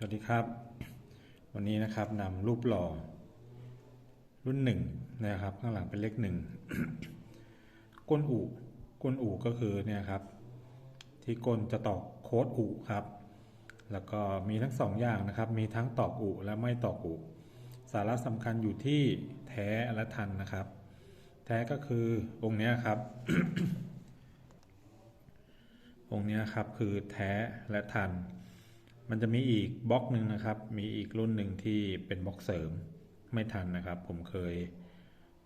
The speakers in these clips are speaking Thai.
สวัสดีครับ วันนี้นะครับนำรูปหล่อ รุ่นหนึ่งนะครับ ข้างหลังเป็นเลขหนึ่งก้นอูก้นอูก็คือเนี่ยครับ ที่ก้นจะตอกโค้ดอูครับ แล้วก็มีทั้งสองอย่างนะครับ มีทั้งตอกอูและไม่ตอกอูสาระสำคัญอยู่ที่แท้และทันนะครับ แท้ก็คือองค์นี้ครับ องค์นี้ครับคือแท้และทัน มันจะมีอีกบล็อกหนึ่งนะครับ มีอีกรุ่นหนึ่งที่เป็นบล็อกเสริมไม่ทันนะครับ ผมเคย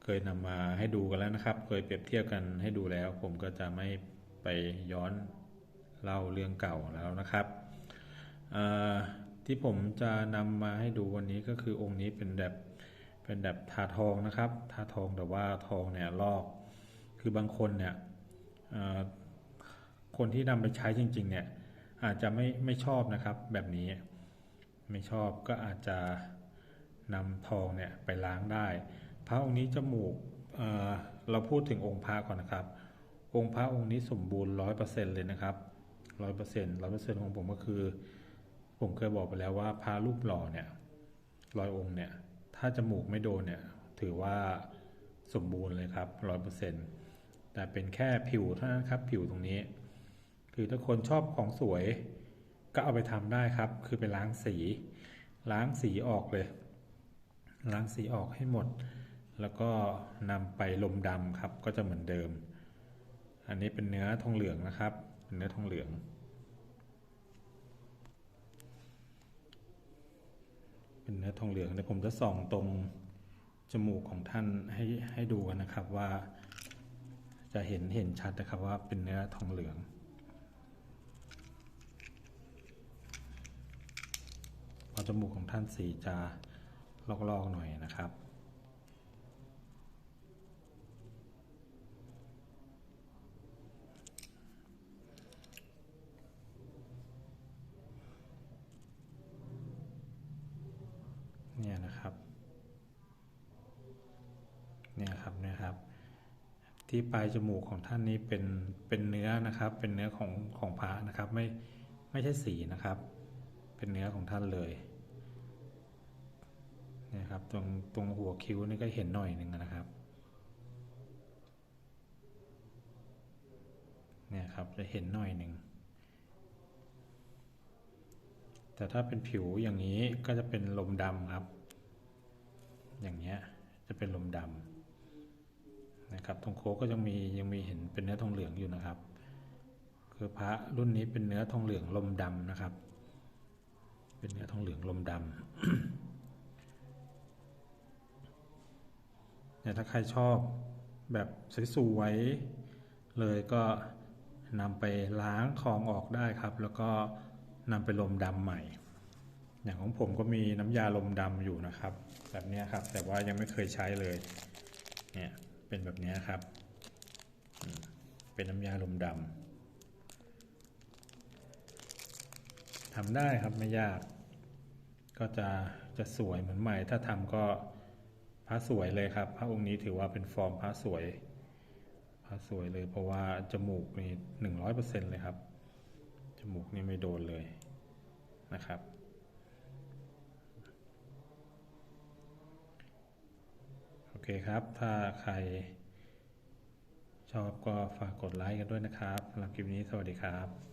เคยนำมาให้ดูกันแล้วนะครับ เคยเปรียบเทียบกันให้ดูแล้ว ผมก็จะไม่ไปย้อนเล่าเรื่องเก่าแล้วนะครับ ที่ผมจะนำมาให้ดูวันนี้ก็คือองค์นี้เป็นแบบเป็นแบบทาทองนะครับ ทาทองแต่ว่าทองเนี่ยลอก คือบางคนเนี่ยคนที่นำไปใช้จริง ๆ เนี่ย อาจจะไม่ไม่ชอบนะครับ แบบนี้ไม่ชอบก็อาจจะนำทองเนี่ยไปล้างได้ พระองค์นี้จมูกเเราพูดถึงองค์พระก่อนนะครับ องค์พระองค์นี้สมบูรณ์ร้อยเปอร์เซ็นเลยนะครับร้อยเปอร์เซ็นต์ร้อยเปอร์เซ็นต์ของผมก็คือ ผมเคยบอกไปแล้วว่าพระรูปหล่อเนี่ยร้อยองค์เนี่ยถ้าจมูกไม่โดนเนี่ยถือว่าสมบูรณ์เลยครับร้อยเปอร์เซ็นต์แต่เป็นแค่ผิวเท่านั้นครับผิวตรงนี้ คือถ้าคนชอบของสวย ก็เอาไปทำได้ครับ คือไปล้างสี ล้างสีออกเลย ล้างสีออกให้หมด แล้วก็นำไปลมดำครับ ก็จะเหมือนเดิม อันนี้เป็นเนื้อทองเหลืองนะครับเป็นเนื้อทองเหลือง เป็นเนื้อทองเหลืองเดี๋ยวผมจะส่องตรงจมูกของท่านให้ให้ดูกันนะครับว่า จะเห็นเห็นชัดนะครับว่าเป็นเนื้อทองเหลือง พอ จมูกของท่านสีจะลอกๆหน่อยนะครับ เนี่ยนะครับเนี่ยครับเนี่ยครับ ที่ปลายจมูกของท่านนี้เป็นเป็นเนื้อนะครับ เป็นเนื้อของของพระนะครับ ไม่ไม่ใช่สีนะครับ เป็นเนื้อของท่านเลย นี่ยครับ ตรงตรงหัวคิ้วนี่ก็เห็นหน่อยหนึ่งนะครับเนี่ยครับจะเห็นหน่อยหนึ่งแต่ถ้าเป็นผิวอย่างนี้ก็จะเป็นลมดำครับ อย่างเงี้ยจะเป็นลมดำนะครับตรงโค้ก็ยังมียังมีเห็นเป็นเนื้อทองเหลืองอยู่นะครับ คือพระรุ่นนี้เป็นเนื้อทองเหลืองลมดำนะครับ เป็นเนื้อทองเหลืองลมดำ เนี่ยถ้าใครชอบแบบสวยๆเลยก็นำไปล้างคลองออกได้ครับ แล้วก็นำไปลมดำใหม่ อย่างของผมก็มีน้ำยาลมดำอยู่นะครับ แบบนี้ครับ แต่ว่ายังไม่เคยใช้เลย เนี่ยเป็นแบบนี้ครับ เป็นน้ำยาลมดำทำได้ครับไม่ยาก ก็จะจะสวยเหมือนใหม่ ถ้าทำก็ ระสวยเลยครับ พระองค์นี้ถือว่าเป็นฟอร์มพระสวย พระสวยเลย เพราะว่าจมูกนี่หนึ่งร้อยเปอร์เซ็นเลยครับ จมูกนี่ไม่โดนเลยนะครับ โอเคครับ ถ้าใครชอบก็ฝากกดไลค์กันด้วยนะครับสำหรับคลิปนี้สวัสดีครับ